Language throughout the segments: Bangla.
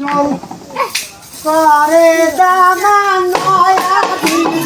চল করে দানা নয়া দিন।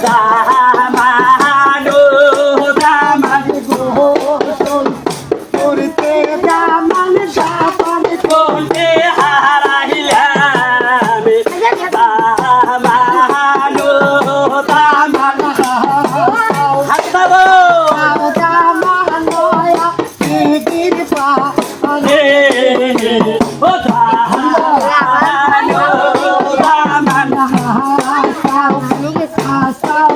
在 สาวลูกสาวสาว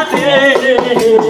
আছে